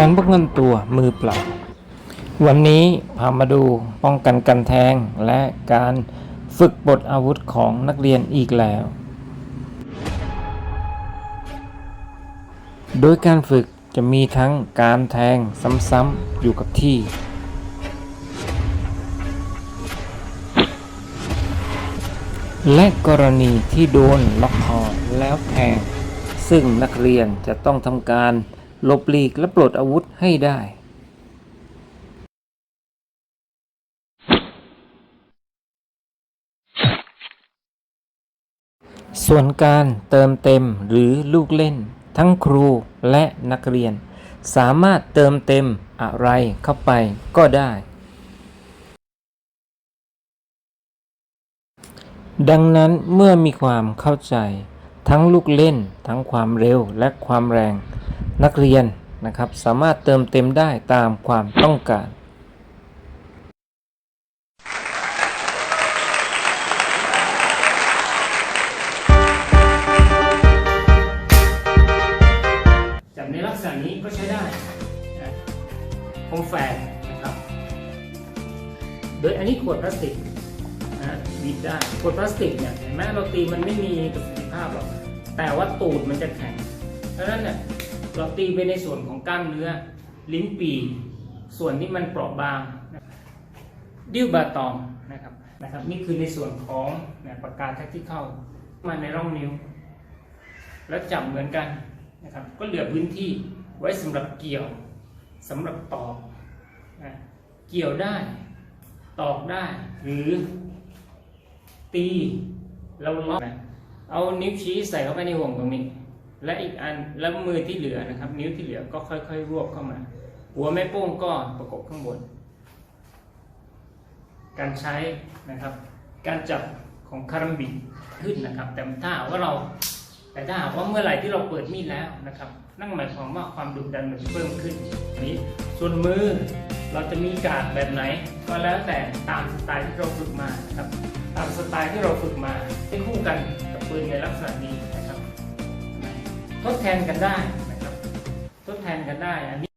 การป้องกันตัวมือเปล่า วันนี้พามาดูป้องกันกันแทงและการฝึกบทอาวุธของนักเรียนอีกแล้ว โดยการฝึกจะมีทั้งการแทงซ้ำๆอยู่กับที่ และกรณีที่โดนล็อกคอแล้วแทง ซึ่งนักเรียนจะต้องทำการ หลบหลีกและปลดอาวุธให้ได้ ส่วนการเติมเต็มหรือลูกเล่น ทั้งครูและนักเรียน สามารถเติมเต็มอะไรเข้าไปก็ได้ ดังนั้นเมื่อมีความเข้าใจทั้งลูกเล่น ทั้งความเร็วและความแรง นักเรียนนะครับ สามารถเติมเต็มได้ตามความต้องการจับในลักษณะนี้ก็ใช้ได้นะคมแฝกนะครับ โดยอันนี้ขวดพลาสติกนะบีบได้ขวดพลาสติกเนี่ยเห็นไหมเราตีมันไม่มีประสิทธิภาพหรอกแต่ว่าตูดมันจะแข็งเพราะนั้นเนี่ย เราตีไปในส่วนของกล้ามเนื้อ ลิ้นปีส่วนที่มันเปราะบางดิ้วบาตองนะครับนะครับ นี่คือในส่วนของนี่ยปากกาแท็กที่เข้ามาในร่องนิ้ว แล้วจับเหมือนกันนะครับ ก็เหลือพื้นที่ไว้สำหรับเกี่ยวสำหรับตอกนะเกี่ยวได้ตอกได้ หรือ ตีเราล็อกนะเอานิ้วชี้ใส่เข้าไปในห่วงตรงนี้ และอีกอันแล้วมือที่เหลือนะครับ นิ้วที่เหลือก็ค่อยๆ รวบเข้ามา หัวแม่โป้งก็ประกบข้างบน การใช้นะครับ การจับของคารัมบิขึ้นนะครับ แต่ถ้าหากว่าเราแต่ถ้าหากว่าเมื่อไหร่ที่เราเปิดมีดแล้วนะครับ นั่นหมายความว่าความดุดันมันเพิ่มขึ้นนี้ส่วนมือเราจะมีการแบบไหน ก็แล้วแต่ตามสไตล์ที่เราฝึกมานะครับ ตามสไตล์ที่เราฝึกมาที่คู่กันกับปืนในลักษณะนี้ ทดแทนกันได้นะครับทดแทนกันได้อันนี้